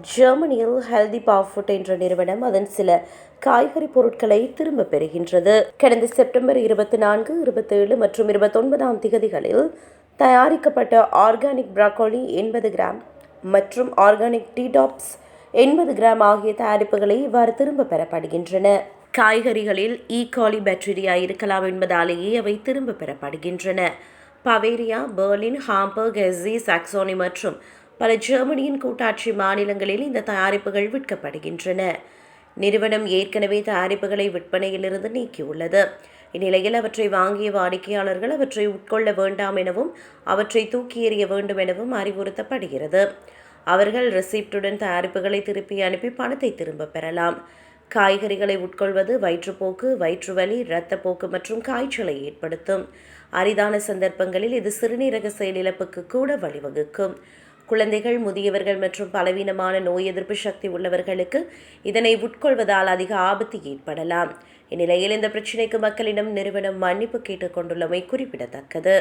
ஜெர்மனியில் ஹெல்தி பாஃபுட் என்ற நிறுவனம் அதன் சில காய்கறி பொருட்களை திரும்பப் பெறுகின்றது. கடந்த செப்டம்பர் இருபத்தி நான்கு இருபத்தேழு மற்றும் இருபத்தொன்பதாம் திகதிகளில் தயாரிக்கப்பட்ட ஆர்கானிக் ப்ராக்கோலி எண்பது கிராம் மற்றும் ஆர்கானிக் டீடாப்ஸ் எண்பது கிராம் ஆகிய தயாரிப்புகளை இவ்வாறு திரும்பப் பெறப்படுகின்றன. காய்கறிகளில் ஈகாலி காலி பாக்டீரியா இருக்கலாம் என்பதாலேயே அவை திரும்பப் பெறப்படுகின்றன. Bavaria Berlin Hamburg Hesse Saxony மற்றும் பல ஜெர்மனியின் கூட்டாட்சி மாநிலங்களில் இந்த தயாரிப்புகள் விற்கப்படுகின்றன. நிறுவனம் ஏற்கனவே தயாரிப்புகளை விற்பனையிலிருந்து நீக்கியுள்ளது. இந்நிலையில் அவற்றை வாங்கிய வாடிக்கையாளர்கள் அவற்றை உட்கொள்ள வேண்டாம் எனவும் அவற்றை தூக்கி எறிய வேண்டும் எனவும் அறிவுறுத்தப்படுகிறது. அவர்கள் ரெசிப்டுடன் தயாரிப்புகளை திருப்பி அனுப்பி பணத்தை திரும்பப் பெறலாம். காய்கறிகளை உட்கொள்வது வயிற்றுப்போக்கு வயிற்றுவலி இரத்தப்போக்கு மற்றும் காய்ச்சலை ஏற்படுத்தும். அரிதான சந்தர்ப்பங்களில் இது சிறுநீரக செயலிழப்புக்கு கூட வழிவகுக்கும். குழந்தைகள் முதியவர்கள் மற்றும் பலவீனமான நோய் எதிர்ப்பு சக்தி உள்ளவர்களுக்கு இதனை உட்கொள்வதால் அதிக ஆபத்து ஏற்படலாம். இந்நிலையில் இந்த பிரச்சினைக்கு மக்களிடம் நிறுவனம் மன்னிப்பு கேட்டுக்கொண்டுள்ளமை குறிப்பிடத்தக்கது.